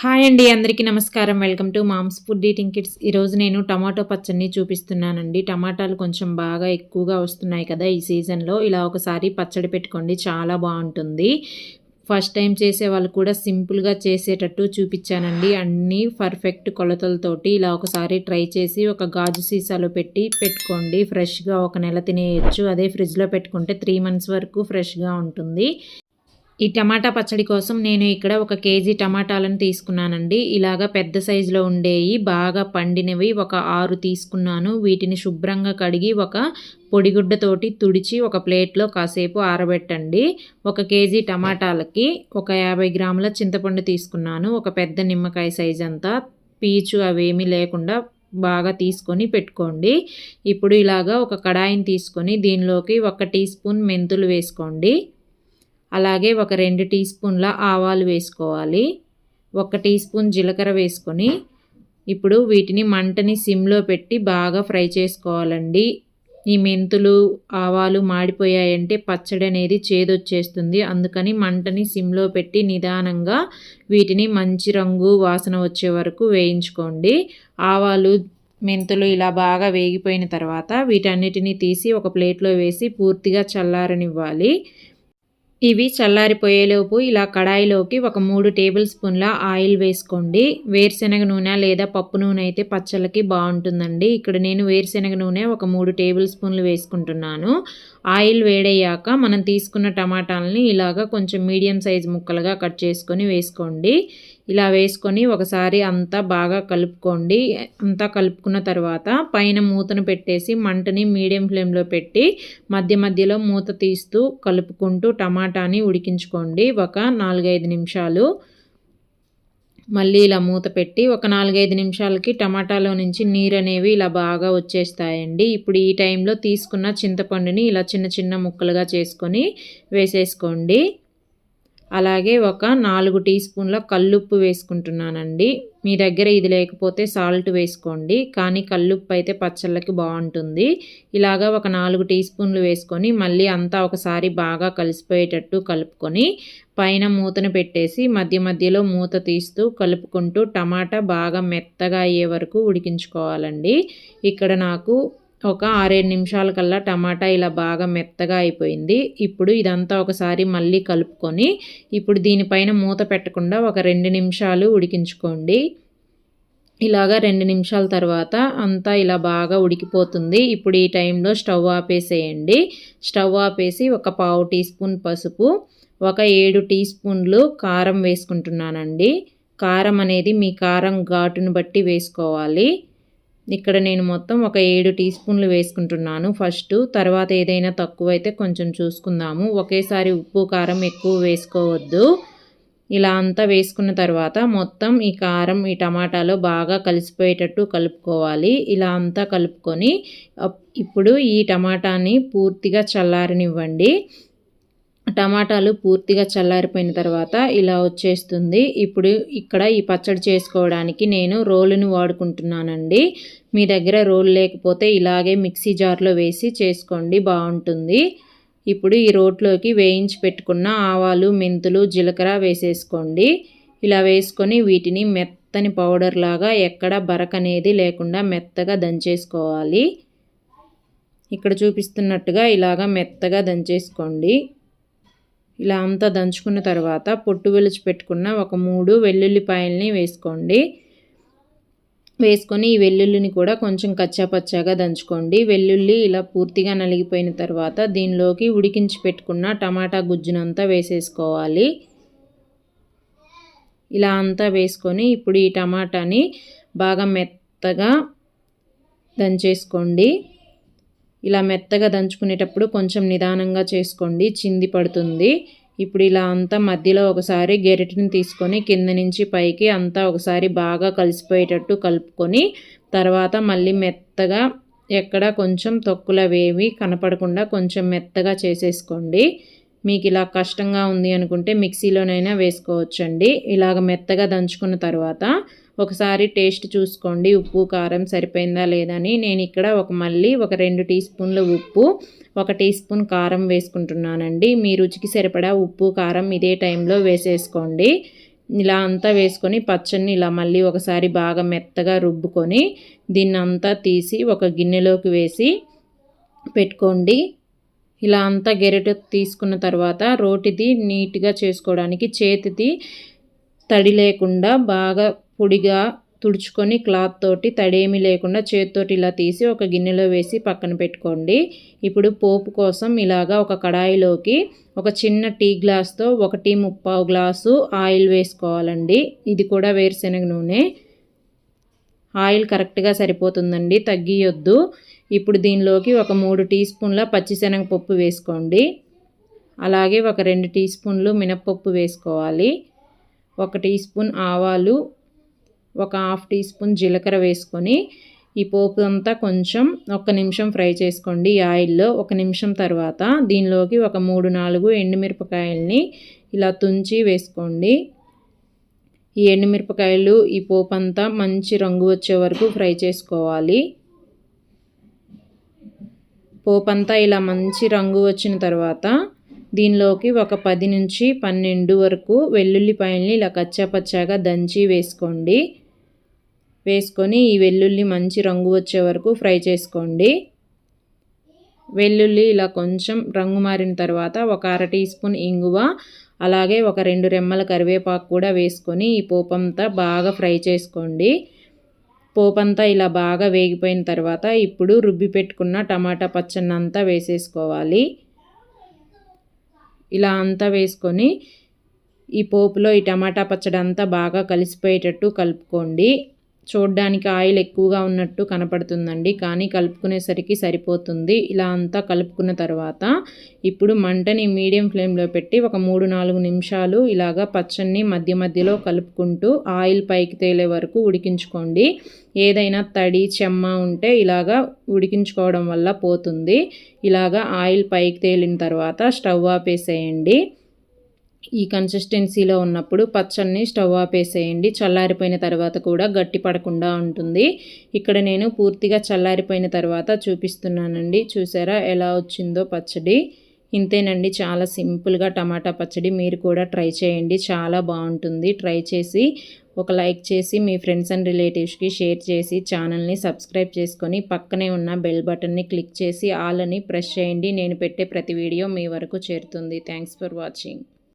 Hi అండి అందరికీ నమస్కారం. Welcome to moms food eating kids. ఈరోజు నేను టమాటో పచ్చడిని చూపిస్తున్నానండి. టమాటాలు కొంచెం బాగా ఎక్కువగా వస్తున్నాయి కదా ఈ సీజన్లో. ఇలా ఒకసారి పచ్చడి పెట్టుకోండి చాలా బాగుంటుంది. ఫస్ట్ టైం చేసే వాళ్ళు కూడా సింపుల్గా చేసేటట్టు చూపించానండి. అన్నీ పర్ఫెక్ట్ కొలతలతోటి ఇలా ఒకసారి ట్రై చేసి ఒక గాజు సీసాలో పెట్టి పెట్టుకోండి. ఫ్రెష్గా ఒక నెల తినేయచ్చు. అదే ఫ్రిడ్జ్లో పెట్టుకుంటే త్రీ మంత్స్ వరకు ఫ్రెష్గా ఉంటుంది. ఈ టమాటా పచ్చడి కోసం నేను ఇక్కడ ఒక కేజీ టమాటాలను తీసుకున్నానండి. ఇలాగ పెద్ద సైజులో ఉండేవి బాగా పండినవి. ఒక ఆరు తీసుకున్నాను. వీటిని శుభ్రంగా కడిగి ఒక పొడిగుడ్డతోటి తుడిచి ఒక ప్లేట్లో కాసేపు ఆరబెట్టండి. ఒక కేజీ టమాటాలకి ఒక యాభై గ్రాముల చింతపండు తీసుకున్నాను. ఒక పెద్ద నిమ్మకాయ సైజ్ అంతా. పీచు అవేమీ లేకుండా బాగా తీసుకొని పెట్టుకోండి. ఇప్పుడు ఇలాగా ఒక కడాయిని తీసుకొని దీనిలోకి ఒక టీ స్పూన్ మెంతులు వేసుకోండి. అలాగే ఒక రెండు టీ స్పూన్ల ఆవాలు వేసుకోవాలి. ఒక టీ స్పూన్ జీలకర్ర వేసుకొని ఇప్పుడు వీటిని మంటని సిమ్లో పెట్టి బాగా ఫ్రై చేసుకోవాలండి. ఈ మెంతులు ఆవాలు మాడిపోయాయంటే పచ్చడి అనేది చేదొచ్చేస్తుంది. అందుకని మంటని సిమ్లో పెట్టి నిదానంగా వీటిని మంచి రంగు వాసన వచ్చే వరకు వేయించుకోండి. ఆవాలు మెంతులు ఇలా బాగా వేగిపోయిన తర్వాత వీటన్నిటిని తీసి ఒక ప్లేట్లో వేసి పూర్తిగా చల్లారనివ్వాలి. ఇవి చల్లారిపోయేలోపు ఇలా కడాయిలోకి ఒక మూడు టేబుల్ స్పూన్ల ఆయిల్ వేసుకోండి. వేరుశెనగ నూనె లేదా పప్పు నూనె అయితే పచ్చళ్ళకి బాగుంటుందండి. ఇక్కడ నేను వేరుశెనగ నూనె ఒక మూడు టేబుల్ స్పూన్లు వేసుకుంటున్నాను. ఆయిల్ వేడయ్యాక మనం తీసుకున్న టమాటాలని ఇలాగ కొంచెం మీడియం సైజ్ ముక్కలుగా కట్ చేసుకొని వేసుకోండి. ఇలా వేసుకొని ఒకసారి అంతా బాగా కలుపుకోండి. అంతా కలుపుకున్న తర్వాత పైన మూతను పెట్టేసి మంటని మీడియం ఫ్లేమ్లో పెట్టి మధ్య మధ్యలో మూత తీస్తూ కలుపుకుంటూ టమాటాని ఉడికించుకోండి. ఒక నాలుగైదు నిమిషాలు. మళ్ళీ ఇలా మూత పెట్టి ఒక నాలుగైదు నిమిషాలకి టమాటాలో నుంచి నీరు అనేవి ఇలా బాగా వచ్చేస్తాయండి. ఇప్పుడు ఈ టైంలో తీసుకున్న చింతపండుని ఇలా చిన్న చిన్న ముక్కలుగా చేసుకొని వేసేసుకోండి. అలాగే ఒక నాలుగు టీ స్పూన్ల కల్లుప్పు వేసుకుంటున్నానండి. మీ దగ్గర ఇది లేకపోతే సాల్ట్ వేసుకోండి. కానీ కల్లుప్పు అయితే పచ్చళ్ళకి బాగుంటుంది. ఇలాగా ఒక నాలుగు టీ స్పూన్లు వేసుకొని మళ్ళీ అంతా ఒకసారి బాగా కలిసిపోయేటట్టు కలుపుకొని పైన మూతను పెట్టేసి మధ్య మధ్యలో మూత తీస్తూ కలుపుకుంటూ టమాటా బాగా మెత్తగా అయ్యే వరకు ఉడికించుకోవాలండి. ఇక్కడ నాకు ఒక ఆరేడు నిమిషాల కల్లా టమాటా ఇలా బాగా మెత్తగా అయిపోయింది. ఇప్పుడు ఇదంతా ఒకసారి మళ్ళీ కలుపుకొని ఇప్పుడు దీనిపైన మూత పెట్టకుండా ఒక రెండు నిమిషాలు ఉడికించుకోండి. ఇలాగా రెండు నిమిషాల తర్వాత అంతా ఇలా బాగా ఉడికిపోతుంది. ఇప్పుడు ఈ టైంలో స్టవ్ ఆపేసేయండి. స్టవ్ ఆపేసి ఒక పావు టీ స్పూన్ పసుపు ఒక ఏడు టీ స్పూన్లు కారం వేసుకుంటున్నానండి. కారం అనేది మీ కారం ఘాటును బట్టి వేసుకోవాలి. ఇక్కడ నేను మొత్తం ఒక ఏడు టీ స్పూన్లు వేసుకుంటున్నాను. ఫస్ట్ తర్వాత ఏదైనా తక్కువ అయితే కొంచెం చూసుకుందాము. ఒకేసారి ఉప్పు కారం ఎక్కువ వేసుకోవద్దు. ఇలా అంతా వేసుకున్న తర్వాత మొత్తం ఈ కారం ఈ టమాటాలో బాగా కలిసిపోయేటట్టు కలుపుకోవాలి. ఇలా అంతా కలుపుకొని ఇప్పుడు ఈ టమాటాని పూర్తిగా చల్లారనివ్వండి. టమాటాలు పూర్తిగా చల్లారిపోయిన తర్వాత ఇలా వచ్చేస్తుంది. ఇప్పుడు ఇక్కడ ఈ పచ్చడి చేసుకోవడానికి నేను రోలుని వాడుకుంటున్నానండి. మీ దగ్గర రోలు లేకపోతే ఇలాగే మిక్సీ జార్లో వేసి చేసుకోండి బాగుంటుంది. ఇప్పుడు ఈ రోట్లోకి వేయించి పెట్టుకున్న ఆవాలు మెంతులు జీలకర్ర వేసేసుకోండి. ఇలా వేసుకొని వీటిని మెత్తని పౌడర్ లాగా ఎక్కడ బరక అనేది లేకుండా మెత్తగా దంచేసుకోవాలి. ఇక్కడ చూపిస్తున్నట్టుగా ఇలాగా మెత్తగా దంచేసుకోండి. ఇలా అంతా దంచుకున్న తర్వాత పొట్టు వెలుచి పెట్టుకున్న ఒక మూడు వెల్లుల్లిపాయల్ని వేసుకోండి. వేసుకొని ఈ వెల్లుల్లిని కూడా కొంచెం కచ్చాపచ్చాగా దంచుకోండి. వెల్లుల్లి ఇలా పూర్తిగా నలిగిపోయిన తర్వాత దీనిలోకి ఉడికించి పెట్టుకున్న టమాటా గుజ్జునంతా వేసేసుకోవాలి. ఇలా అంతా వేసుకొని ఇప్పుడు ఈ టమాటాని బాగా మెత్తగా దంచేసుకోండి. ఇలా మెత్తగా దంచుకునేటప్పుడు కొంచెం నిదానంగా చేసుకోండి. చింది పడుతుంది. ఇప్పుడు ఇలా అంతా మధ్యలో ఒకసారి గెరిటిని తీసుకొని కింద నుంచి పైకి అంతా ఒకసారి బాగా కలిసిపోయేటట్టు కలుపుకొని తర్వాత మళ్ళీ మెత్తగా ఎక్కడ కొంచెం తొక్కులవేవి కనపడకుండా కొంచెం మెత్తగా చేసేసుకోండి. మీకు ఇలా కష్టంగా ఉంది అనుకుంటే మిక్సీలోనైనా వేసుకోవచ్చండి. ఇలాగ మెత్తగా దంచుకున్న తర్వాత ఒకసారి టేస్ట్ చూసుకోండి. ఉప్పు కారం సరిపోయిందా లేదని. నేను ఇక్కడ ఒక మళ్ళీ ఒక రెండు టీ స్పూన్ల ఉప్పు ఒక టీ స్పూన్ కారం వేసుకుంటున్నానండి. మీ రుచికి సరిపడా ఉప్పు కారం ఇదే టైంలో వేసేసుకోండి. ఇలా అంతా వేసుకొని పచ్చడిని ఇలా మళ్ళీ ఒకసారి బాగా మెత్తగా రుబ్బుకొని దీన్ని అంతా తీసి ఒక గిన్నెలోకి వేసి పెట్టుకోండి. ఇలా అంతా గెరెట తీసుకున్న తర్వాత రోటిది నీట్గా చేసుకోవడానికి చేతిది తడి లేకుండా బాగా పొడిగా తుడుచుకొని క్లాత్ తోటి తడేమీ లేకుండా చేతితోటి ఇలా తీసి ఒక గిన్నెలో వేసి పక్కన పెట్టుకోండి. ఇప్పుడు పోపు కోసం ఇలాగా ఒక కడాయిలోకి ఒక చిన్న టీ గ్లాస్తో ఒకటి ముప్పావు గ్లాసు ఆయిల్ వేసుకోవాలండి. ఇది కూడా వేరుశెనగ నూనె. ఆయిల్ కరెక్ట్గా సరిపోతుందండి తగ్గియొద్దు. ఇప్పుడు దీనిలోకి ఒక మూడు టీ స్పూన్ల పచ్చిశనగపప్పు వేసుకోండి. అలాగే ఒక రెండు టీ స్పూన్లు మినప్పప్పు వేసుకోవాలి. ఒక టీ స్పూన్ ఆవాలు ఒక హాఫ్ టీ స్పూన్ జీలకర్ర వేసుకొని ఈ పోపు అంతా కొంచెం ఒక నిమిషం ఫ్రై చేసుకోండి. ఈ ఆయిల్లో ఒక నిమిషం తర్వాత దీనిలోకి ఒక మూడు నాలుగు ఎండుమిరపకాయల్ని ఇలా తుంచి వేసుకోండి. ఈ ఎండుమిరపకాయలు ఈ పోపు అంతా మంచి రంగు వచ్చే వరకు ఫ్రై చేసుకోవాలి. పోపు అంతా ఇలా మంచి రంగు వచ్చిన తర్వాత దీనిలోకి ఒక పది నుంచి పన్నెండు వరకు వెల్లుల్లిపాయల్ని ఇలా కచ్చాపచ్చాగా దంచి వేసుకోండి. వేసుకొని ఈ వెల్లుల్లి మంచి రంగు వచ్చే వరకు ఫ్రై చేసుకోండి. వెల్లుల్లి ఇలా కొంచెం రంగు మారిన తర్వాత ఒక అర టీ స్పూన్ ఇంగువ అలాగే ఒక రెండు రెమ్మల కరివేపాకు కూడా వేసుకొని ఈ పోపంతా బాగా ఫ్రై చేసుకోండి. పోపంతా ఇలా బాగా వేగిపోయిన తర్వాత ఇప్పుడు రుబ్బి పెట్టుకున్న టమాటా పచ్చడి అంతా వేసేసుకోవాలి. ఇలా అంతా వేసుకొని ఈ పోపులో ఈ టమాటా పచ్చడి అంతా బాగా కలిసిపోయేటట్టు కలుపుకోండి. చూడ్డానికి ఆయిల్ ఎక్కువగా ఉన్నట్టు కనపడుతుందండి. కానీ కలుపుకునేసరికి సరిపోతుంది. ఇలా అంతా కలుపుకున్న తర్వాత ఇప్పుడు మంటని మీడియం ఫ్లేమ్లో పెట్టి ఒక మూడు నాలుగు నిమిషాలు ఇలాగా పచ్చడిని మధ్య మధ్యలో కలుపుకుంటూ ఆయిల్ పైకి తేలే వరకు ఉడికించుకోండి. ఏదైనా తడి చెమ్మ ఉంటే ఇలాగా ఉడికించుకోవడం వల్ల పోతుంది. ఇలాగా ఆయిల్ పైకి తేలిన తర్వాత స్టవ్ ఆపేసేయండి. ఈ కన్సిస్టెన్సీలో ఉన్నప్పుడు పచ్చడిని స్టవ్ ఆపేసేయండి. చల్లారిపోయిన తర్వాత కూడా గట్టి పడకుండా ఉంటుంది. ఇక్కడ నేను పూర్తిగా చల్లారిపోయిన తర్వాత చూపిస్తున్నానండి. చూసారా ఎలా వచ్చిందో పచ్చడి? ఇంతేనండి చాలా సింపుల్గా టమాటా పచ్చడి. మీరు కూడా ట్రై చేయండి. చాలా బాగుంటుంది. ట్రై చేసి ఒక లైక్ చేసి మీ ఫ్రెండ్స్ అండ్ రిలేటివ్స్కి షేర్ చేసి ఛానల్ని సబ్స్క్రైబ్ చేసుకొని పక్కనే ఉన్న బెల్ బటన్ని క్లిక్ చేసి ఆల్ అని ప్రెస్ చేయండి. నేను పెట్టే ప్రతి వీడియో మీ వరకు చేరుతుంది. Thanks for watching.